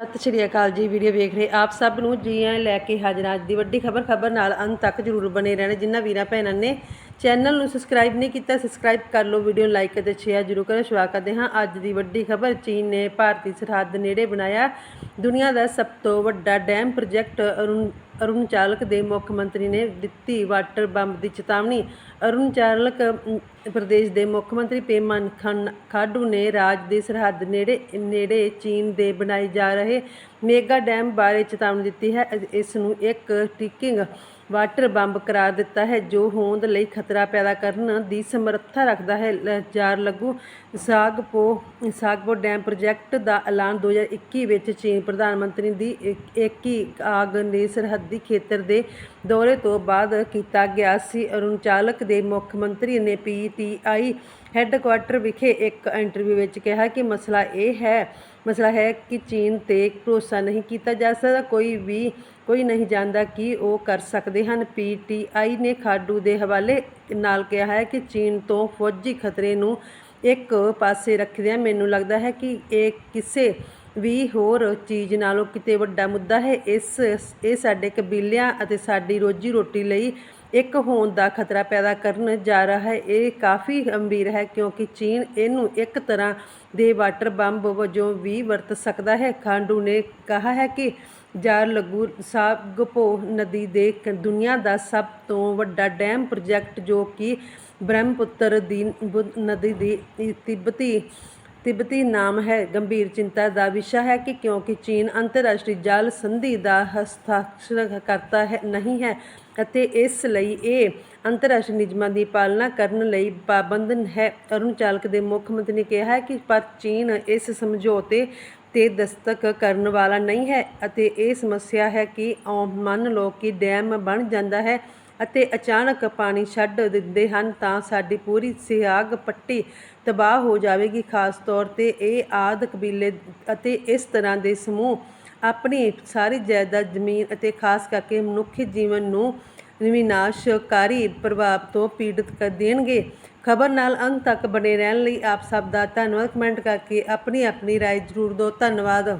ਸਤਿ ਸ਼੍ਰੀ ਅਕਾਲ ਜੀ, ਵੀਡੀਓ ਵੇਖ ਰਹੇ ਆਪ ਸਭ ਨੂੰ ਜੀ ਆਇਆਂ ਲੈ ਕੇ ਹਾਜ਼ਰ ਅੱਜ ਦੀ ਵੱਡੀ ਖਬਰ ਖਬਰ ਨਾਲ ਅੰਤ ਤੱਕ ਜਰੂਰ ਬਣੇ ਰਹਿਣਾ। ਜਿਨ੍ਹਾਂ ਵੀਰਾਂ ਭੈਣਾਂ ਨੇ ਚੈਨਲ ਨੂੰ ਸਬਸਕ੍ਰਾਈਬ ਨਹੀਂ ਕੀਤਾ, ਸਬਸਕ੍ਰਾਈਬ ਕਰ ਲਓ, ਵੀਡੀਓ ਨੂੰ ਲਾਈਕ ਅਤੇ ਸ਼ੇਅਰ ਜਰੂਰ ਕਰੋ। ਸਵਾਗਤ ਕਰਦੇ ਹਾਂ ਅੱਜ ਦੀ ਵੱਡੀ ਖਬਰ। ਚੀਨ ਨੇ ਭਾਰਤੀ ਸਰਹੱਦ ਨੇੜੇ ਬਣਾਇਆ ਦੁਨੀਆ ਦਾ ਸਭ ਤੋਂ ਵੱਡਾ ਡੈਮ ਪ੍ਰੋਜੈਕਟ ਅਰੁਣ ਅਰੁਣਾਚਲਕ ਦੇ ਮੁੱਖ ਮੰਤਰੀ ਨੇ ਦਿੱਤੀ ਵਾਟਰ ਬੰਬ ਦੀ ਚੇਤਾਵਨੀ। ਅਰੁਣਾਚਲਕ ਪ੍ਰਦੇਸ਼ ਦੇ ਮੁੱਖ ਮੰਤਰੀ ਪੇਮਨ ਖਨ, ਖਾਡੂ ਨੇ ਰਾਜ ਦੀ ਸਰਹੱਦ ਨੇੜੇ ਨੇੜੇ ਚੀਨ ਦੇ ਬਣਾਏ ਜਾ ਰਹੇ ਮੇਗਾ ਡੈਮ ਬਾਰੇ ਚੇਤਾਵਨੀ ਦਿੱਤੀ ਹੈ। ਇਸ ਨੂੰ ਇੱਕ ਟਿਕਿੰਗ ਵਾਟਰ ਬੰਬ ਕਰਾਰ ਦਿੱਤਾ ਹੈ, ਜੋ ਹੋਂਦ ਲਈ ਖਤਰਾ ਪੈਦਾ ਕਰਨ ਦੀ ਸਮਰੱਥਾ ਰੱਖਦਾ ਹੈ। ਲ- ਜਾਰ ਲੱਗੂ ਸਾਗਪੋ ਸਾਗਪੋ ਡੈਮ ਪ੍ਰੋਜੈਕਟ ਦਾ ਐਲਾਨ 2021 ਵਿੱਚ ਚੀਨ ਪ੍ਰਧਾਨ ਮੰਤਰੀ ਦੀ ਇੱਕ- ਏਕੀ ਆਗ ਦੇ ਸਰਹੱਦੀ ਖੇਤਰ ਦੇ ਦੌਰੇ ਤੋਂ ਬਾਅਦ ਕੀਤਾ ਗਿਆ ਸੀ। ਅਰੁਣਾਚਲਕ ਦੇ ਮੁੱਖ ਮੰਤਰੀ ਨੇ ਪੀਟੀਆਈ ਹੈੱਡਕੁਆਟਰ ਵਿਖੇ ਇੱਕ ਇੰਟਰਵਿਊ ਵਿੱਚ ਕਿਹਾ ਕਿ ਮਸਲਾ ਇਹ ਹੈ, ਮਸਲਾ ਹੈ ਕਿ ਚੀਨ ਤੇ ਭਰੋਸਾ ਨਹੀਂ ਕੀਤਾ ਜਾ ਸਕਦਾ, ਕੋਈ ਵੀ, ਕੋਈ ਨਹੀਂ ਜਾਣਦਾ ਕਿ ਉਹ ਕਰ ਸਕਦੇ ਹਨ। ਪੀਟੀਆਈ ਨੇ ਖਾਡੂ ਦੇ ਹਵਾਲੇ ਨਾਲ ਕਿਹਾ ਹੈ ਕਿ ਚੀਨ ਤੋਂ ਫੌਜੀ ਖਤਰੇ ਨੂੰ ਇੱਕ ਪਾਸੇ ਰੱਖਦਿਆਂ ਮੈਨੂੰ ਲੱਗਦਾ ਹੈ ਕਿ ਇਹ ਕਿਸੇ ਵੀ ਹੋਰ ਚੀਜ਼ ਨਾਲੋਂ ਕਿਤੇ ਵੱਡਾ ਮੁੱਦਾ ਹੈ। ਇਸ, ਇਹ ਸਾਡੇ ਕਬੀਲਿਆਂ ਅਤੇ ਸਾਡੀ ਰੋਜੀ ਰੋਟੀ ਲਈ ਇੱਕ ਹੋਣ ਦਾ ਖਤਰਾ ਪੈਦਾ ਕਰਨ ਜਾ ਰਿਹਾ ਹੈ। ਇਹ ਕਾਫੀ ਗੰਭੀਰ ਹੈ ਕਿਉਂਕਿ ਚੀਨ ਇਹਨੂੰ ਇੱਕ ਤਰ੍ਹਾਂ ਦੇ ਵਾਟਰ ਬੰਬ ਵਜੋਂ ਵੀ ਵਰਤ ਸਕਦਾ ਹੈ। ਖਾਂਡੂ ਨੇ ਕਿਹਾ ਹੈ ਕਿ ਜਾਰ ਲੱਗੂ ਸਾਗਪੋ ਨਦੀ ਦੇ ਕ- ਦੁਨੀਆ ਦਾ ਸਭ ਤੋਂ ਵੱਡਾ ਡੈਮ ਪ੍ਰੋਜੈਕਟ ਜੋ ਕਿ ਬ੍ਰਹਮਪੁੱਤਰ ਦੀ ਨਦੀ ਦੀ ਤਿੱਬਤੀ ਤਿੱਬਤੀ ਨਾਮ ਹੈ। ਗੰਭੀਰ ਚਿੰਤਾ ਦਾ ਵਿਸ਼ਾ ਹੈ ਕਿ ਕਿਉਂਕਿ ਚੀਨ ਅੰਤਰਰਾਸ਼ਟਰੀ ਜਲ ਸੰਧੀ ਦਾ ਹਸਤਾਖਰ ਕਰਤਾ ਹੈ, ਨਹੀਂ ਹੈ ਅਤੇ ਇਸ ਲਈ ਇਹ ਅੰਤਰਰਾਸ਼ਟਰੀ ਨਿਯਮਾਂ ਦੀ ਪਾਲਣਾ ਕਰਨ ਲਈ ਪਾਬੰਦ ਹੈ। ਅਰੁਣਾਚਲਕ ਦੇ ਮੁੱਖ ਮੰਤਰੀ ਨੇ ਕਿਹਾ ਹੈ ਕਿ ਪਰ ਚੀਨ ਇਸ ਸਮਝੌਤੇ ਤੇ ਦਸਤਕ ਕਰਨ ਵਾਲਾ ਨਹੀਂ ਹੈ ਅਤੇ ਇਹ ਸਮੱਸਿਆ ਹੈ ਕਿ ਮੰਨ ਲਓ ਕਿ ਡੈਮ ਬਣ ਜਾਂਦਾ ਹੈ। ਅਤੇ ਅਚਾਨਕ ਪਾਣੀ ਛੱਡ ਦਿੰਦੇ ਹਨ ਤਾਂ ਸਾਡੀ ਪੂਰੀ ਸਿਆਗ ਪੱਟੀ ਤਬਾਹ ਹੋ ਜਾਵੇਗੀ। ਖਾਸ ਤੌਰ ਤੇ ਇਹ ਆਦ ਕਬੀਲੇ ਅਤੇ ਇਸ ਤਰ੍ਹਾਂ ਦੇ ਸਮੂਹ ਆਪਣੀ ਸਾਰੀ ਜਾਇਦਾਦ ਜ਼ਮੀਨ ਅਤੇ ਖਾਸ ਕਰਕੇ ਮਨੁੱਖੀ ਜੀਵਨ ਨੂੰ ਵਿਨਾਸ਼ਕਾਰੀ ਪ੍ਰਭਾਵ ਤੋਂ ਪੀੜਤ ਕਰ ਦੇਣਗੇ। ਖਬਰ ਨਾਲ ਅੰਤ ਤੱਕ ਬਣੇ ਰਹਿਣ ਲਈ ਆਪ ਸਭ ਦਾ ਧੰਨਵਾਦ। ਕਮੈਂਟ ਕਰਕੇ ਆਪਣੀ ਆਪਣੀ ਰਾਏ ਜ਼ਰੂਰ ਦਿਓ। ਧੰਨਵਾਦ।